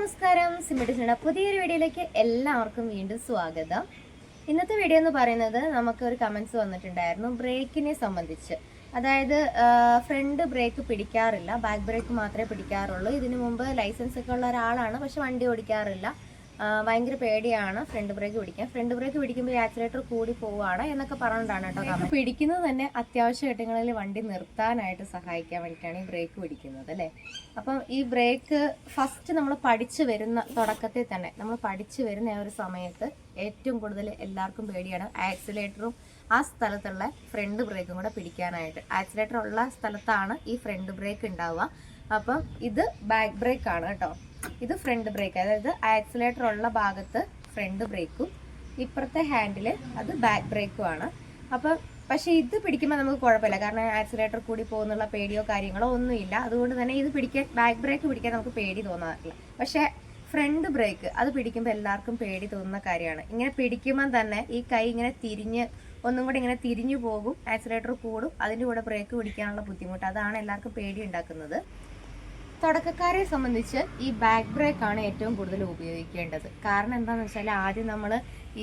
നമസ്കാരം. സിമിഡിസിയുടെ പുതിയൊരു വീഡിയോയിലേക്ക് എല്ലാവർക്കും വീണ്ടും സ്വാഗതം. ഇന്നത്തെ വീഡിയോ എന്ന് പറയുന്നത് നമുക്ക് ഒരു കമൻസ് വന്നിട്ടുണ്ടായിരുന്നു. ബ്രേക്കിനെ സംബന്ധിച്ച്. അതായത് ഫ്രണ്ട് ബ്രേക്ക് പിടിക്കാറില്ല. ബാക്ക് ബ്രേക്ക് മാത്രമേ പിടിക്കാറുള്ളൂ. ഇതിനു മുമ്പ് ലൈസൻസ് ഒക്കെ ഉള്ള ഒരാളാണ് പക്ഷെ വണ്ടി ഓടിക്കാറില്ല. ഭയങ്കര പേടിയാണ് ഫ്രണ്ട് ബ്രേക്ക് പിടിക്കാൻ. ഫ്രണ്ട് ബ്രേക്ക് പിടിക്കുമ്പോൾ ആക്സിലേറ്റർ കൂടി പോവുകയാണ് എന്നൊക്കെ പറഞ്ഞിട്ടാണ് കേട്ടോ കാരണം പിടിക്കുന്നത് തന്നെ അത്യാവശ്യ ഘട്ടങ്ങളിൽ വണ്ടി നിർത്താനായിട്ട് സഹായിക്കാൻ വേണ്ടിയിട്ടാണ് ഈ ബ്രേക്ക് പിടിക്കുന്നത് അല്ലേ? അപ്പം ഈ ബ്രേക്ക് ഫസ്റ്റ് നമ്മൾ പഠിച്ചു വരുന്ന തുടക്കത്തിൽ തന്നെ നമ്മൾ പഠിച്ചു വരുന്ന ആ ഒരു സമയത്ത് ഏറ്റവും കൂടുതൽ എല്ലാവർക്കും പേടിയാണ് ആക്സിലേറ്ററും ആ സ്ഥലത്തുള്ള ഫ്രണ്ട് ബ്രേക്കും കൂടെ പിടിക്കാനായിട്ട്. ആക്സിലേറ്റർ ഉള്ള സ്ഥലത്താണ് ഈ ഫ്രണ്ട് ബ്രേക്ക് ഉണ്ടാവുക. അപ്പം ഇത് ബാക്ക് ബ്രേക്ക് ആണ് കേട്ടോ. ഇത് ഫ്രണ്ട് ബ്രേക്ക്. അതായത് ആക്സിലേറ്റർ ഉള്ള ഭാഗത്ത് ഫ്രണ്ട് ബ്രേക്കും ഇപ്പുറത്തെ ഹാൻഡിൽ അത് ബാക്ക് ബ്രേക്കും ആണ്. അപ്പം പക്ഷേ ഇത് പിടിക്കുമ്പോൾ നമുക്ക് കുഴപ്പമില്ല. കാരണം ആക്സിലേറ്റർ കൂടി പോകുന്നുള്ള പേടിയോ കാര്യങ്ങളോ ഒന്നുമില്ല. അതുകൊണ്ട് തന്നെ ഇത് പിടിക്കാൻ ബാക്ക് ബ്രേക്ക് പിടിക്കാൻ നമുക്ക് പേടി തോന്നാറില്ല. പക്ഷേ ഫ്രണ്ട് ബ്രേക്ക് അത് പിടിക്കുമ്പോൾ എല്ലാവർക്കും പേടി തോന്നുന്ന കാര്യമാണ്. ഇങ്ങനെ പിടിക്കുമ്പോൾ തന്നെ ഈ കൈ ഇങ്ങനെ തിരിഞ്ഞ് ഒന്നും കൂടി ഇങ്ങനെ തിരിഞ്ഞു പോകും ആക്സിലേറ്റർ കൂടും അതിന്റെ കൂടെ ബ്രേക്ക് പിടിക്കാനുള്ള ബുദ്ധിമുട്ട്. അതാണ് എല്ലാവർക്കും പേടി ഉണ്ടാക്കുന്നത്. തുടക്കക്കാരെ സംബന്ധിച്ച് ഈ ബാക്ക് ബ്രേക്ക് ആണ് ഏറ്റവും കൂടുതൽ ഉപയോഗിക്കേണ്ടത്. കാരണം എന്താണെന്ന് വെച്ചാൽ ആദ്യം നമ്മൾ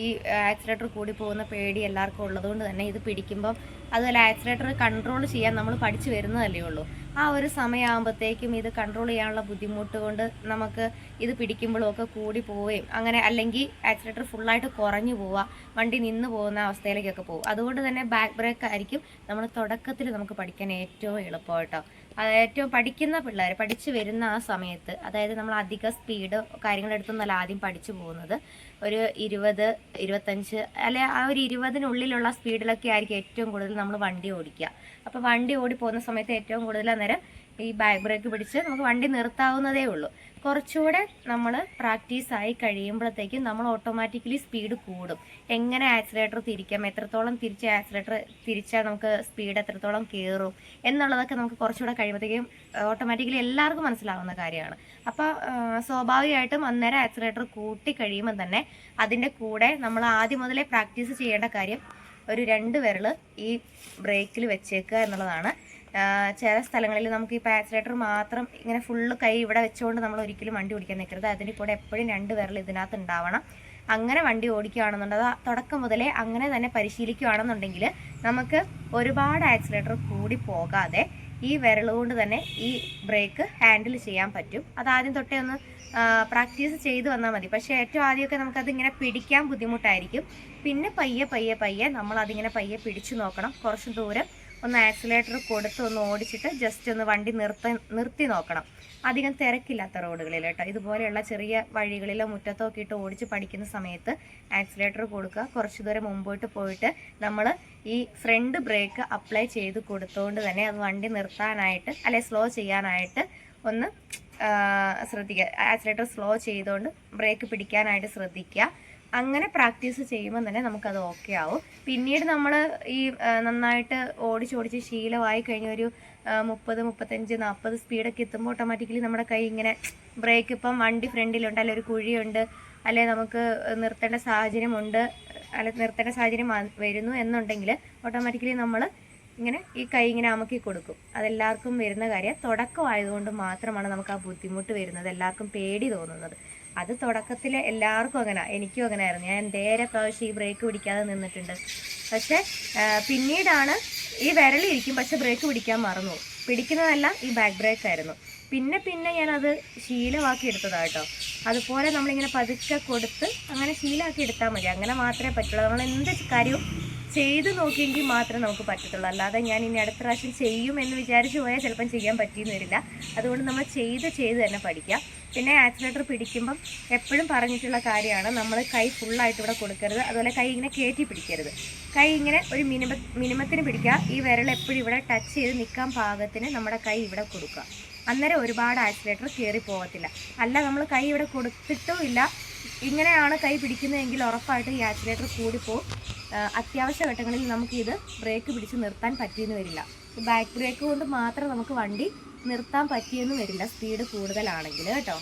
ഈ ആക്സിലേറ്റർ കൂടി പോകുന്ന പേടി എല്ലാവർക്കും ഉള്ളതുകൊണ്ട് തന്നെ ഇത് പിടിക്കുമ്പം അതുപോലെ ആക്സിലേറ്റർ കൺട്രോൾ ചെയ്യാൻ നമ്മൾ പഠിച്ചു വരുന്നതല്ലേ ഉള്ളൂ. ആ ഒരു സമയമാകുമ്പോഴത്തേക്കും ഇത് കൺട്രോൾ ചെയ്യാനുള്ള ബുദ്ധിമുട്ട് കൊണ്ട് നമുക്ക് ഇത് പിടിക്കുമ്പോഴും ഒക്കെ കൂടി പോവുകയും അങ്ങനെ അല്ലെങ്കിൽ ആക്സിലേറ്റർ ഫുള്ളായിട്ട് കുറഞ്ഞു പോവുക വണ്ടി നിന്ന് പോകുന്ന അവസ്ഥയിലേക്കൊക്കെ പോകും അതുകൊണ്ട് തന്നെ ബാക്ക് ബ്രേക്ക് ആയിരിക്കും നമ്മൾ തുടക്കത്തിൽ നമുക്ക് പഠിക്കാൻ ഏറ്റവും എളുപ്പം കേട്ടോ അത് ഏറ്റവും പഠിക്കുന്ന പിള്ളേർ പഠിച്ചു വരുന്ന ആ സമയത്ത് അതായത് നമ്മൾ അധിക സ്പീഡ് കാര്യങ്ങളെടുത്തൊന്നല്ല ആദ്യം പഠിച്ചു പോകുന്നത്. ഒരു ഇരുപത് ഇരുപത്തഞ്ച് അല്ലെ ആ ഒരു ഇരുപതിനുള്ളിലുള്ള സ്പീഡിലൊക്കെ ആയിരിക്കും ഏറ്റവും കൂടുതൽ നമ്മൾ വണ്ടി ഓടിക്കുക. അപ്പോൾ വണ്ടി ഓടി പോകുന്ന സമയത്ത് ഏറ്റവും കൂടുതൽ അന്നേരം ഈ ബാക്ക് ബ്രേക്ക് പിടിച്ച് നമുക്ക് വണ്ടി നിർത്താവുന്നതേ ഉള്ളൂ. കുറച്ചുകൂടെ നമ്മൾ പ്രാക്ടീസ് ആയി കഴിയുമ്പോഴത്തേക്കും നമ്മൾ ഓട്ടോമാറ്റിക്കലി സ്പീഡ് കൂടും. എങ്ങനെ ആക്സിലേറ്റർ തിരിക്കാം? എത്രത്തോളം തിരിച്ച് ആക്സിലേറ്റർ തിരിച്ചാൽ നമുക്ക് സ്പീഡ് എത്രത്തോളം കയറും എന്നുള്ളതൊക്കെ നമുക്ക് കുറച്ചുകൂടെ കഴിയുമ്പോഴത്തേക്കും ഓട്ടോമാറ്റിക്കലി എല്ലാവർക്കും മനസ്സിലാവുന്ന കാര്യമാണ്. അപ്പോൾ സ്വാഭാവികമായിട്ടും അന്നേരം ആക്സിലേറ്റർ കൂട്ടി കഴിയുമ്പോൾ തന്നെ അതിന്റെ കൂടെ നമ്മൾ ആദ്യം മുതലേ പ്രാക്ടീസ് ചെയ്യേണ്ട കാര്യം ഒരു രണ്ട് വിരൽ ഈ ബ്രേക്കിൽ വെച്ചേക്കുക എന്നുള്ളതാണ്. ചില സ്ഥലങ്ങളിൽ നമുക്ക് ഈ ആക്സിലേറ്റർ മാത്രം ഇങ്ങനെ ഫുള്ള് കൈ ഇവിടെ വെച്ചുകൊണ്ട് നമ്മൾ ഒരിക്കലും വണ്ടി ഓടിക്കാൻ നിൽക്കരുത് അതിന്റെ കൂടെ എപ്പോഴും രണ്ട് വിരൽ ഇതിനകത്ത് ഉണ്ടാവണം. അങ്ങനെ വണ്ടി ഓടിക്കുകയാണെന്നുണ്ടെങ്കിൽ തുടക്കം മുതലേ അങ്ങനെ തന്നെ പരിശീലിക്കുകയാണെന്നുണ്ടെങ്കിൽ നമുക്ക് ഒരുപാട് ആക്സിലേറ്റർ കൂടി പോകാതെ ഈ വിരൽ കൊണ്ട് തന്നെ ഈ ബ്രേക്ക് ഹാൻഡിൽ ചെയ്യാൻ പറ്റും. അത് ആദ്യം തൊട്ടേ ഒന്ന് പ്രാക്ടീസ് ചെയ്ത് വന്നാൽ മതി. പക്ഷേ ഏറ്റവും ആദ്യമൊക്കെ നമുക്കത് ഇങ്ങനെ പിടിക്കാൻ ബുദ്ധിമുട്ടായിരിക്കും. പിന്നെ പയ്യെ പയ്യെ പയ്യെ നമ്മളതിങ്ങനെ പയ്യെ പിടിച്ചു നോക്കണം. കുറച്ച് ദൂരം ഒന്ന് ആക്സിലേറ്റർ കൊടുത്ത് ഒന്ന് ഓടിച്ചിട്ട് ജസ്റ്റ് ഒന്ന് വണ്ടി നിർത്തി നിർത്തി നോക്കണം. അധികം തിരക്കില്ലാത്ത റോഡുകളിൽ കേട്ടോ. ഇതുപോലെയുള്ള ചെറിയ വഴികളിലോ മുറ്റത്തോ ഒക്കെ ഇട്ട് ഓടിച്ച് പഠിക്കുന്ന സമയത്ത് ആക്സിലേറ്റർ കൊടുക്കുക. കുറച്ച് ദൂരം മുമ്പോട്ട് പോയിട്ട് നമ്മൾ ഈ ഫ്രണ്ട് ബ്രേക്ക് അപ്ലൈ ചെയ്ത് കൊടുത്തുകൊണ്ട് തന്നെ അത് വണ്ടി നിർത്താനായിട്ട് അല്ലെ സ്ലോ ചെയ്യാനായിട്ട് ഒന്ന് ശ്രദ്ധിക്കുക. ആക്സിലേറ്റർ സ്ലോ ചെയ്തുകൊണ്ട് ബ്രേക്ക് പിടിക്കാനായിട്ട് ശ്രദ്ധിക്കുക. അങ്ങനെ പ്രാക്ടീസ് ചെയ്യുമ്പോൾ തന്നെ നമുക്കത് ഓക്കെ ആവും. പിന്നീട് നമ്മൾ ഈ നന്നായിട്ട് ഓടിച്ചോടിച്ച് ശീലമായി കഴിഞ്ഞ ഒരു മുപ്പത് മുപ്പത്തഞ്ച് നാൽപ്പത് സ്പീഡൊക്കെ എത്തുമ്പോൾ ഓട്ടോമാറ്റിക്കലി നമ്മുടെ കൈ ഇങ്ങനെ ബ്രേക്ക് ഇപ്പം വണ്ടി ഫ്രണ്ടിലുണ്ട് അല്ലെ ഒരു കുഴിയുണ്ട് അല്ലെ നമുക്ക് നിർത്തേണ്ട സാഹചര്യമുണ്ട് അല്ലെ നിർത്തേണ്ട സാഹചര്യം വരുന്നു എന്നുണ്ടെങ്കിൽ ഓട്ടോമാറ്റിക്കലി നമ്മൾ ഇങ്ങനെ ഈ കൈ ഇങ്ങനെ അമക്കി കൊടുക്കും. അതെല്ലാവർക്കും വരുന്ന കാര്യം തുടക്കമായതുകൊണ്ട് മാത്രമാണ് നമുക്ക് ആ ബുദ്ധിമുട്ട് വരുന്നത്. എല്ലാവർക്കും പേടി തോന്നുന്നത്. അത് തുടക്കത്തിൽ എല്ലാവർക്കും അങ്ങനെ എനിക്കും അങ്ങനെ ആയിരുന്നു. ഞാൻ എന്തേരെ പ്രാവശ്യം ഈ ബ്രേക്ക് പിടിക്കാതെ നിന്നിട്ടുണ്ട്. പക്ഷേ പിന്നീടാണ് ഈ വിരലിരിക്കും പക്ഷെ ബ്രേക്ക് പിടിക്കാൻ മറന്നു. പിടിക്കുന്നതെല്ലാം ഈ ബാക്ക് ബ്രേക്ക് ആയിരുന്നു. പിന്നെ പിന്നെ ഞാനത് ശീലമാക്കി എടുത്തതാണ് കേട്ടോ അതുപോലെ നമ്മളിങ്ങനെ പതുക്കെ കൊടുത്ത് അങ്ങനെ ശീലമാക്കി എടുത്താൽ മതി. അങ്ങനെ മാത്രമേ പറ്റുള്ളൂ. നമ്മൾ എന്ത് കാര്യവും ചെയ്ത് നോക്കിയെങ്കിൽ മാത്രമേ നമുക്ക് പറ്റത്തുള്ളൂ. അല്ലാതെ ഞാൻ ഇനി അടുത്ത പ്രാവശ്യം ചെയ്യും എന്ന് വിചാരിച്ചു പോയാൽ ചിലപ്പം ചെയ്യാൻ പറ്റിയെന്ന് വരില്ല. അതുകൊണ്ട് നമ്മൾ ചെയ്ത് ചെയ്ത് തന്നെ പഠിക്കുക പിന്നെ ആക്സിലേറ്റർ പിടിക്കുമ്പം എപ്പോഴും പറഞ്ഞിട്ടുള്ള കാര്യമാണ്. നമ്മൾ കൈ ഫുള്ളായിട്ട് ഇവിടെ കൊടുക്കരുത്. അതുപോലെ കൈ ഇങ്ങനെ കയറ്റി പിടിക്കരുത്. കൈ ഇങ്ങനെ ഒരു മിനിമ മിനിമത്തിന് പിടിക്കുക. ഈ വിരൽ എപ്പോഴും ഇവിടെ ടച്ച് ചെയ്ത് നിൽക്കാൻ പാകത്തിന് നമ്മുടെ കൈ ഇവിടെ കൊടുക്കുക. അന്നേരം ഒരുപാട് ആക്സിലേറ്റർ കയറി പോകത്തില്ല അല്ല നമ്മൾ കൈ ഇവിടെ കൊടുത്തിട്ടും ഇല്ല. ഇങ്ങനെയാണ് കൈ പിടിക്കുന്നതെങ്കിൽ ഉറപ്പായിട്ട് ഈ ആക്സിലേറ്റർ കൂടിപ്പോവും. അത്യാവശ്യ ഘട്ടങ്ങളിൽ നമുക്ക് ഇത് ബ്രേക്ക് പിടിച്ച് നിർത്താൻ പറ്റിയെന്ന് വരില്ല. ബാക്ക് ബ്രേക്ക് കൊണ്ട് മാത്രം നമുക്ക് വണ്ടി നിർത്താൻ പറ്റിയെന്ന് വരില്ല. സ്പീഡ് കൂടുതലാണെങ്കിൽ കേട്ടോ.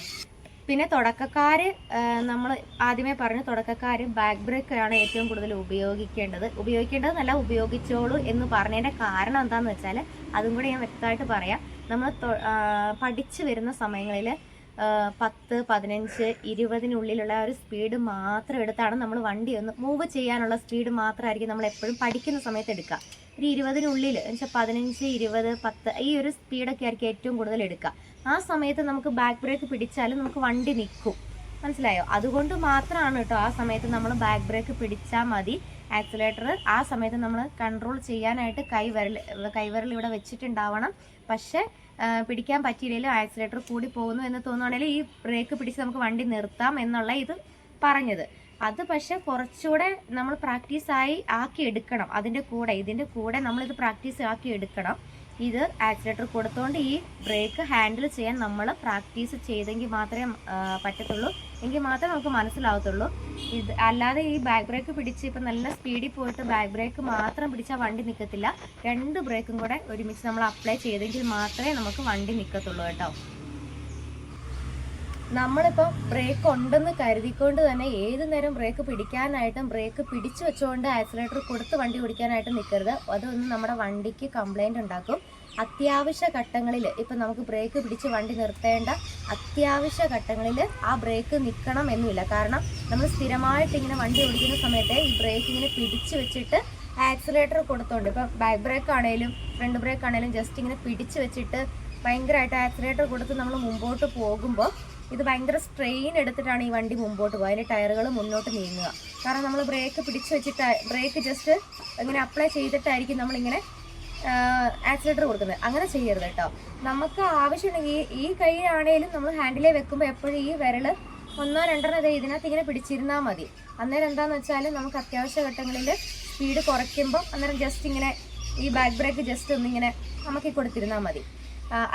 പിന്നെ തുടക്കക്കാർ നമ്മൾ ആദ്യമേ പറഞ്ഞു തുടക്കക്കാർ ബാക്ക് ബ്രേക്കാണ് ഏറ്റവും കൂടുതൽ ഉപയോഗിക്കേണ്ടത്. ഉപയോഗിക്കേണ്ടത് നല്ല ഉപയോഗിച്ചോളൂ എന്ന് പറഞ്ഞതിന്റെ കാരണം എന്താണെന്ന് വെച്ചാൽ അതും കൂടി ഞാൻ വ്യക്തമായിട്ട് പറയാം. നമ്മൾ പഠിച്ചു വരുന്ന സമയങ്ങളിൽ പത്ത് പതിനഞ്ച് ഇരുപതിനുള്ളിലുള്ള ഒരു സ്പീഡ് മാത്രം എടുത്താണ് നമ്മൾ വണ്ടി ഒന്ന് മൂവ് ചെയ്യാനുള്ള സ്പീഡ് മാത്രമായിരിക്കും നമ്മൾ എപ്പോഴും പഠിക്കുന്ന സമയത്ത് എടുക്കുക. ഒരു ഇരുപതിനുള്ളിൽ എന്നുവെച്ചാൽ പതിനഞ്ച് ഇരുപത് പത്ത് ഈ ഒരു സ്പീഡൊക്കെ ആയിരിക്കും ഏറ്റവും കൂടുതൽ എടുക്കുക. ആ സമയത്ത് നമുക്ക് ബാക്ക് ബ്രേക്ക് പിടിച്ചാലും നമുക്ക് വണ്ടി നിൽക്കും. മനസ്സിലായോ? അതുകൊണ്ട് മാത്രമാണ് കേട്ടോ ആ സമയത്ത് നമ്മൾ ബാക്ക് ബ്രേക്ക് പിടിച്ചാൽ മതി. ആക്സിലേറ്റർ ആ സമയത്ത് നമ്മൾ കൺട്രോൾ ചെയ്യാനായിട്ട് കൈവരൽ കൈവരൽ ഇവിടെ വെച്ചിട്ടുണ്ടാവണം. പക്ഷേ പിടിക്കാൻ പറ്റിയില്ലെങ്കിലും ആക്സിലേറ്റർ കൂടി പോകുന്നു എന്ന് തോന്നുകയാണെങ്കിൽ ഈ ബ്രേക്ക് പിടിച്ച് നമുക്ക് വണ്ടി നിർത്താം എന്നുള്ള ഇത് പറഞ്ഞത്. അത് പക്ഷെ കുറച്ചുകൂടെ നമ്മൾ പ്രാക്ടീസായി ആക്കി എടുക്കണം. അതിന്റെ കൂടെ ഇതിന്റെ കൂടെ നമ്മളിത് പ്രാക്ടീസ് ആക്കി എടുക്കണം. ഇത് ആക്സിലേറ്റർ കൊടുത്തുകൊണ്ട് ഈ ബ്രേക്ക് ഹാൻഡിൽ ചെയ്യാൻ നമ്മൾ പ്രാക്ടീസ് ചെയ്തെങ്കിൽ മാത്രമേ പറ്റത്തുള്ളൂ. എങ്കിൽ മാത്രമേ നമുക്ക് മനസ്സിലാവത്തുള്ളൂ. ഇത് അല്ലാതെ ഈ ബാക്ക് ബ്രേക്ക് പിടിച്ച് ഇപ്പം നല്ല സ്പീഡിൽ പോയിട്ട് ബാക്ക് ബ്രേക്ക് മാത്രം പിടിച്ചാൽ വണ്ടി നിൽക്കത്തില്ല രണ്ട് ബ്രേക്കും കൂടെ ഒരുമിച്ച് നമ്മൾ അപ്ലൈ ചെയ്തെങ്കിൽ മാത്രമേ നമുക്ക് വണ്ടി നിൽക്കത്തുള്ളൂ കേട്ടോ. നമ്മളിപ്പോൾ ബ്രേക്ക് ഉണ്ടെന്ന് കരുതിക്കൊണ്ട് തന്നെ ഏത് നേരം ബ്രേക്ക് പിടിക്കാനായിട്ടും ബ്രേക്ക് പിടിച്ചു വെച്ചുകൊണ്ട് ആക്സിലേറ്റർ കൊടുത്ത് വണ്ടി ഓടിക്കാനായിട്ട് നിൽക്കരുത് അതൊന്നും നമ്മുടെ വണ്ടിക്ക് കംപ്ലൈന്റ് ഉണ്ടാക്കും. അത്യാവശ്യ ഘട്ടങ്ങളിൽ ഇപ്പം നമുക്ക് ബ്രേക്ക് പിടിച്ച് വണ്ടി നിർത്തേണ്ട അത്യാവശ്യ ഘട്ടങ്ങളിൽ ആ ബ്രേക്ക് നിൽക്കണം എന്നുമില്ല കാരണം നമ്മൾ സ്ഥിരമായിട്ട് ഇങ്ങനെ വണ്ടി ഓടിക്കുന്ന സമയത്ത് ഈ ബ്രേക്ക് ഇങ്ങനെ പിടിച്ച് വെച്ചിട്ട് ആക്സിലേറ്റർ കൊടുത്തോണ്ട് ഇപ്പം ബാക്ക് ബ്രേക്ക് ആണെങ്കിലും ഫ്രണ്ട് ബ്രേക്ക് ആണെങ്കിലും ജസ്റ്റ് ഇങ്ങനെ പിടിച്ച് വെച്ചിട്ട് ഭയങ്കരമായിട്ട് ആക്സിലേറ്റർ കൊടുത്ത് നമ്മൾ മുമ്പോട്ട് പോകുമ്പോൾ ഇത് ഭയങ്കര സ്ട്രെയിൻ എടുത്തിട്ടാണ് ഈ വണ്ടി മുമ്പോട്ട് പോകുക അതിന്റെ ടയറുകൾ മുന്നോട്ട് നീങ്ങുക. കാരണം നമ്മൾ ബ്രേക്ക് പിടിച്ച് വെച്ചിട്ട് ബ്രേക്ക് ജസ്റ്റ് ഇങ്ങനെ അപ്ലൈ ചെയ്തിട്ടായിരിക്കും നമ്മളിങ്ങനെ ആക്സിലേറ്റർ കൊടുക്കുന്നത്. അങ്ങനെ ചെയ്യരുത് കേട്ടോ നമുക്ക് ആവശ്യമുണ്ടെങ്കിൽ ഈ- കൈയാണേലും നമ്മൾ ഹാൻഡിലേ വെക്കുമ്പോൾ എപ്പോഴും ഈ വിരൽ ഒന്നോ രണ്ടെണ്ണോ ഇതേ ഇതിനകത്ത് ഇങ്ങനെ പിടിച്ചിരുന്നാൽ മതി. അന്നേരം എന്താണെന്ന് വെച്ചാൽ നമുക്ക് അത്യാവശ്യ ഘട്ടങ്ങളിൽ സ്പീഡ് കുറയ്ക്കുമ്പോൾ അന്നേരം ജസ്റ്റ് ഇങ്ങനെ ഈ ബാക്ക് ബ്രേക്ക് ജസ്റ്റ് ഒന്നിങ്ങനെ അമക്കി കൊടുത്തിരുന്നാൽ മതി.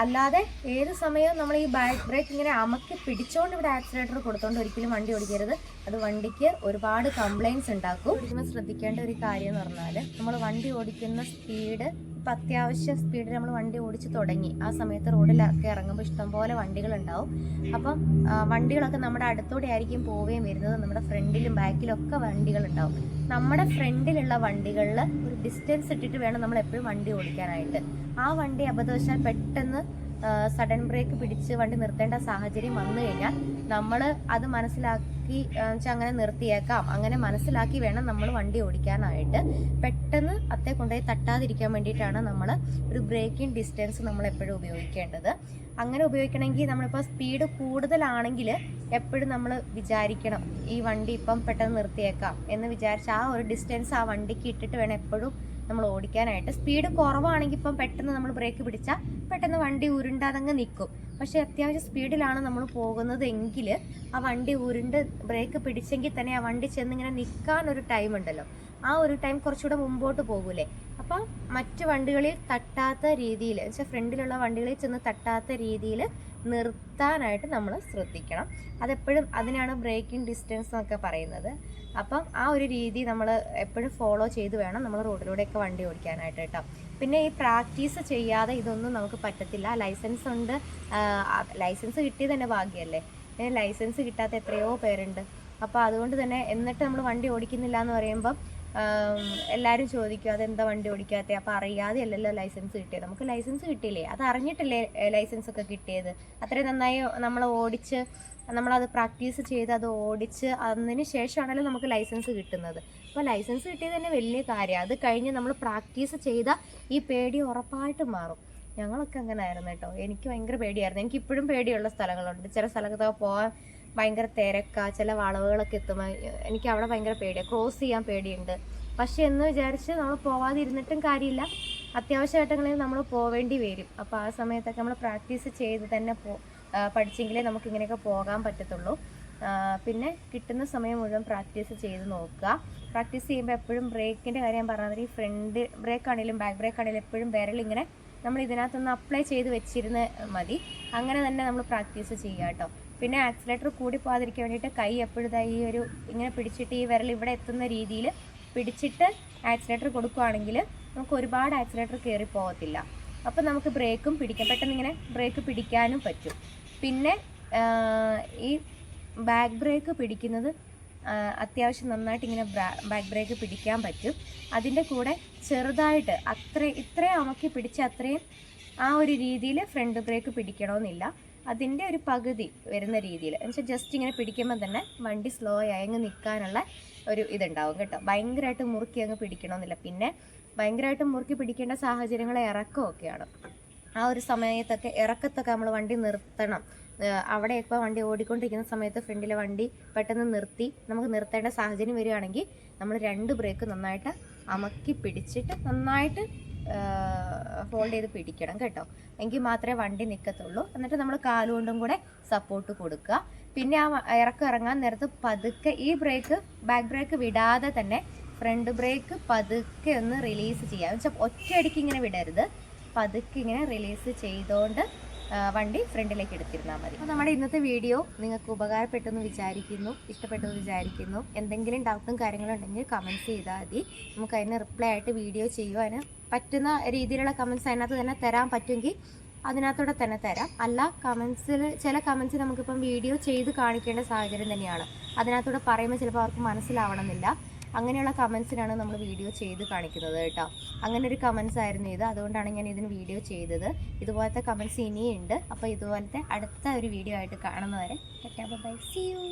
അല്ലാതെ ഏത് സമയവും നമ്മൾ ഈ ബാക്ക് ബ്രേക്ക് ഇങ്ങനെ അമക്കി പിടിച്ചുകൊണ്ട് ഇവിടെ ആക്സിലേറ്റർ കൊടുത്തുകൊണ്ട് ഒരിക്കലും വണ്ടി ഓടിക്കരുത്. അത് വണ്ടിക്ക് ഒരുപാട് കംപ്ലൈന്റ്സ് ഉണ്ടാക്കും. ഓടിക്കുമ്പോൾ ശ്രദ്ധിക്കേണ്ട ഒരു കാര്യം എന്ന് പറഞ്ഞാൽ നമ്മൾ വണ്ടി ഓടിക്കുന്ന സ്പീഡ് ഇപ്പം അത്യാവശ്യം സ്പീഡിൽ നമ്മൾ വണ്ടി ഓടിച്ച് തുടങ്ങി. ആ സമയത്ത് റോഡിലൊക്കെ ഇറങ്ങുമ്പോൾ ഇഷ്ടംപോലെ വണ്ടികളുണ്ടാവും. അപ്പം വണ്ടികളൊക്കെ നമ്മുടെ അടുത്തൂടെ ആയിരിക്കും പോവുകയും വരുന്നത്. നമ്മുടെ ഫ്രണ്ടിലും ബാക്കിലും ഒക്കെ വണ്ടികളുണ്ടാവും. നമ്മുടെ ഫ്രണ്ടിലുള്ള വണ്ടികളിൽ ഒരു ഡിസ്റ്റൻസ് ഇട്ടിട്ട് വേണം നമ്മൾ എപ്പോഴും വണ്ടി ഓടിക്കാനായിട്ട്. ആ വണ്ടി അബദ്ധവശാൽ പെട്ടെന്ന് സഡൻ ബ്രേക്ക് പിടിച്ച് വണ്ടി നിർത്തേണ്ട സാഹചര്യം വന്നു കഴിഞ്ഞാൽ നമ്മൾ അത് മനസ്സിലാക്കി അങ്ങനെ നിർത്തിയേക്കാം. അങ്ങനെ മനസ്സിലാക്കി വേണം നമ്മൾ വണ്ടി ഓടിക്കാനായിട്ട്. പെട്ടെന്ന് അത്തെ കൊണ്ടുപോയി തട്ടാതിരിക്കാൻ വേണ്ടിയിട്ടാണ് നമ്മൾ ഒരു ബ്രേക്കിംഗ് ഡിസ്റ്റൻസ് നമ്മൾ എപ്പോഴും ഉപയോഗിക്കേണ്ടത്. അങ്ങനെ ഉപയോഗിക്കണമെങ്കിൽ നമ്മളിപ്പോൾ സ്പീഡ് കൂടുതലാണെങ്കിൽ എപ്പോഴും നമ്മൾ വിചാരിക്കണം ഈ വണ്ടി ഇപ്പം പെട്ടെന്ന് നിർത്തിയേക്കാം എന്ന് വിചാരിച്ച് ആ ഒരു ഡിസ്റ്റൻസ് ആ വണ്ടിക്ക് ഇട്ടിട്ട് വേണം എപ്പോഴും നമ്മൾ ഓടിക്കാനായിട്ട്. സ്പീഡ് കുറവാണെങ്കിൽ ഇപ്പം പെട്ടെന്ന് നമ്മൾ ബ്രേക്ക് പിടിച്ചാൽ പെട്ടെന്ന് വണ്ടി ഉരുണ്ടാതങ്ങ് നിൽക്കും പക്ഷേ അത്യാവശ്യം സ്പീഡിലാണ് നമ്മൾ പോകുന്നത് എങ്കിൽ ആ വണ്ടി ഉരുണ്ട് ബ്രേക്ക് പിടിച്ചെങ്കിൽ തന്നെ ആ വണ്ടി ചെന്നിങ്ങനെ നിൽക്കാൻ ഒരു ടൈം ഉണ്ടല്ലോ ആ ഒരു ടൈം കുറച്ചുകൂടെ മുമ്പോട്ട് പോകൂലേ. അപ്പം മറ്റു വണ്ടികളിൽ തട്ടാത്ത രീതിയിൽ വെച്ചാൽ ഫ്രണ്ടിലുള്ള വണ്ടികളിൽ ചെന്ന് തട്ടാത്ത രീതിയിൽ നിർത്താനായിട്ട് നമ്മൾ ശ്രദ്ധിക്കണം. അതെപ്പോഴും അതിനാണ് ബ്രേക്കിംഗ് ഡിസ്റ്റൻസ് എന്നൊക്കെ പറയുന്നത്. അപ്പം ആ ഒരു രീതി നമ്മൾ എപ്പോഴും ഫോളോ ചെയ്ത് വേണം നമ്മൾ റോഡിലൂടെയൊക്കെ വണ്ടി ഓടിക്കാനായിട്ട് കേട്ടോ. പിന്നെ ഈ പ്രാക്ടീസ് ചെയ്യാതെ ഇതൊന്നും നമുക്ക് പറ്റത്തില്ല. ലൈസൻസ് ഉണ്ട്. ലൈസൻസ് കിട്ടിയത് തന്നെ ഭാഗ്യമല്ലേ ലൈസൻസ് കിട്ടാത്ത എത്രയോ പേരുണ്ട്. അപ്പോൾ അതുകൊണ്ട് തന്നെ എന്നിട്ട് നമ്മൾ വണ്ടി ഓടിക്കുന്നില്ല എന്ന് പറയുമ്പം എല്ലാവരും ചോദിക്കും അതെന്താ വണ്ടി ഓടിക്കാത്ത? അപ്പം അറിയാതെ അല്ലല്ലോ ലൈസൻസ് കിട്ടിയത്. നമുക്ക് ലൈസൻസ് കിട്ടിയില്ലേ? അത് അറിഞ്ഞിട്ടല്ലേ ലൈസൻസ് ഒക്കെ കിട്ടിയത്? അത്രയും നന്നായി നമ്മൾ ഓടിച്ച് നമ്മളത് പ്രാക്ടീസ് ചെയ്ത് അത് ഓടിച്ച് അതിന് ശേഷമാണല്ലോ നമുക്ക് ലൈസൻസ് കിട്ടുന്നത്. അപ്പോൾ ലൈസൻസ് കിട്ടിയത് തന്നെ വലിയ കാര്യമാണ് അത് കഴിഞ്ഞ് നമ്മൾ പ്രാക്ടീസ് ചെയ്ത ഈ പേടി ഉറപ്പായിട്ട് മാറും. ഞങ്ങളൊക്കെ അങ്ങനെ ആയിരുന്നു കേട്ടോ. എനിക്ക് ഭയങ്കര പേടിയായിരുന്നു. എനിക്ക് ഇപ്പോഴും പേടിയുള്ള സ്ഥലങ്ങളുണ്ട്. ചില സ്ഥലത്തൊക്കെ പോകാൻ ഭയങ്കര തിരക്കാ ചില വളവുകളൊക്കെ എത്തുമ്പോൾ എനിക്ക് അവിടെ ഭയങ്കര പേടിയാണ് ക്രോസ് ചെയ്യാൻ പേടിയുണ്ട്. പക്ഷെ എന്ന് വിചാരിച്ച് നമ്മൾ പോവാതിരുന്നിട്ടും കാര്യമില്ല. അത്യാവശ്യ ഘട്ടങ്ങളിൽ നമ്മൾ പോവേണ്ടി വരും. അപ്പോൾ ആ സമയത്തൊക്കെ നമ്മൾ പ്രാക്ടീസ് ചെയ്ത് തന്നെ പോ പഠിച്ചെങ്കിലേ നമുക്ക് ഇങ്ങനെയൊക്കെ പോകാൻ പറ്റത്തുള്ളൂ. പിന്നെ കിട്ടുന്ന സമയം മുഴുവൻ പ്രാക്ടീസ് ചെയ്ത് നോക്കുക. പ്രാക്ടീസ് ചെയ്യുമ്പോൾ എപ്പോഴും ബ്രേക്കിന്റെ കാര്യം പറഞ്ഞാൽ ഈ ഫ്രണ്ട് ബ്രേക്ക് ആണെങ്കിലും ബാക്ക് ബ്രേക്ക് ആണെങ്കിലും എപ്പോഴും വിരലിങ്ങനെ നമ്മൾ ഇതിനകത്തൊന്ന് അപ്ലൈ ചെയ്ത് വെച്ചിരുന്ന് മതി. അങ്ങനെ തന്നെ നമ്മൾ പ്രാക്ടീസ് ചെയ്യുക കേട്ടോ. പിന്നെ ആക്സിലേറ്റർ കൂടി പോകാതിരിക്കാൻ വേണ്ടിയിട്ട് കൈ എപ്പോഴും ഈ ഒരു ഇങ്ങനെ പിടിച്ചിട്ട് ഈ വിരൽ ഇവിടെ എത്തുന്ന രീതിയിൽ പിടിച്ചിട്ട് ആക്സിലേറ്റർ കൊടുക്കുകയാണെങ്കിൽ നമുക്ക് ഒരുപാട് ആക്സിലേറ്റർ കയറി പോകത്തില്ല. അപ്പം നമുക്ക് ബ്രേക്കും പിടിക്കാം. പെട്ടെന്ന് ഇങ്ങനെ ബ്രേക്ക് പിടിക്കാനും പറ്റും. പിന്നെ ഈ ബാക്ക് ബ്രേക്ക് പിടിക്കുന്നത് അത്യാവശ്യം നന്നായിട്ട് ഇങ്ങനെ ബാക്ക് ബ്രേക്ക് പിടിക്കാൻ പറ്റും. അതിന്റെ കൂടെ ചെറുതായിട്ട് അത്ര ഇത്രയും അമക്കി പിടിച്ച് അത്രയും ആ ഒരു രീതിയിൽ ഫ്രണ്ട് ബ്രേക്ക് പിടിക്കണമെന്നില്ല. അതിന്റെ ഒരു പകുതി വരുന്ന രീതിയിൽ. എന്നുവെച്ചാൽ ജസ്റ്റ് ഇങ്ങനെ പിടിക്കുമ്പോൾ തന്നെ വണ്ടി സ്ലോ ആയി അങ്ങ് നിൽക്കാനുള്ള ഒരു ഇതുണ്ടാവും കേട്ടോ. ഭയങ്കരമായിട്ട് മുറുക്കി അങ്ങ് പിടിക്കണമെന്നില്ല. പിന്നെ ഭയങ്കരമായിട്ട് മുറുക്കി പിടിക്കേണ്ട സാഹചര്യങ്ങൾ ഇറക്കമൊക്കെയാണ്. ആ ഒരു സമയത്തൊക്കെ ഇറക്കത്തൊക്കെ നമ്മൾ വണ്ടി നിർത്തണം. അവിടെ ഇപ്പോൾ വണ്ടി ഓടിക്കൊണ്ടിരിക്കുന്ന സമയത്ത് ഫ്രണ്ടിലെ വണ്ടി പെട്ടെന്ന് നിർത്തി നമുക്ക് നിർത്തേണ്ട സാഹചര്യം വരികയാണെങ്കിൽ നമ്മൾ രണ്ട് ബ്രേക്ക് നന്നായിട്ട് അമക്കി പിടിച്ചിട്ട് നന്നായിട്ട് ഹോൾഡ് ചെയ്ത് പിടിക്കണം കേട്ടോ. എങ്കിൽ മാത്രമേ വണ്ടി നിൽക്കത്തുള്ളൂ എന്നിട്ട് നമ്മൾ കാലുകൊണ്ടും കൂടെ സപ്പോർട്ട് കൊടുക്കുക. പിന്നെ ആ ഇറക്കം ഇറങ്ങാൻ നേരത്ത് പതുക്കെ ഈ ബ്രേക്ക് ബാക്ക് ബ്രേക്ക് വിടാതെ തന്നെ ഫ്രണ്ട് ബ്രേക്ക് പതുക്കെ ഒന്ന് റിലീസ് ചെയ്യാം വെച്ചാൽ ഒറ്റയടിക്ക് ഇങ്ങനെ വിടരുത്. പതുക്കെ ഇങ്ങനെ റിലീസ് ചെയ്തുകൊണ്ട് വണ്ടി ഫ്രണ്ടിലേക്ക് എടുത്തിരുന്നാൽ മതി. അപ്പോൾ നമ്മുടെ ഇന്നത്തെ വീഡിയോ നിങ്ങൾക്ക് ഉപകാരപ്പെട്ടെന്ന് വിചാരിക്കുന്നു ഇഷ്ടപ്പെട്ടെന്ന് വിചാരിക്കുന്നു. എന്തെങ്കിലും ഡൗട്ടും കാര്യങ്ങളും ഉണ്ടെങ്കിൽ കമന്റ്സ് ചെയ്താൽ മതി. നമുക്ക് അതിന് റിപ്ലൈ ആയിട്ട് വീഡിയോ ചെയ്യുവാൻ പറ്റുന്ന രീതിയിലുള്ള കമൻസ് അതിനകത്ത് തന്നെ തരാൻ പറ്റുമെങ്കിൽ അതിനകത്തൂടെ തന്നെ തരാം. അല്ല കമൻസിൽ ചില കമൻസ് നമുക്കിപ്പം വീഡിയോ ചെയ്ത് കാണിക്കേണ്ട സാഹചര്യം തന്നെയാണ്. അതിനകത്തൂടെ പറയുമ്പോൾ ചിലപ്പോൾ അവർക്ക് മനസ്സിലാവണമെന്നില്ല. അങ്ങനെയുള്ള കമൻസിനാണ് നമ്മൾ വീഡിയോ ചെയ്ത് കാണിക്കുന്നത് കേട്ടോ. അങ്ങനെ ഒരു കമൻസ് ആയിരുന്നു ഇത്. അതുകൊണ്ടാണ് ഞാൻ ഇതിന് വീഡിയോ ചെയ്തത്. ഇതുപോലത്തെ കമൻസ് ഇനിയുണ്ട്. അപ്പോൾ ഇതുപോലത്തെ അടുത്ത ഒരു വീഡിയോ ആയിട്ട് കാണുന്നവരെ ബൈ സി യു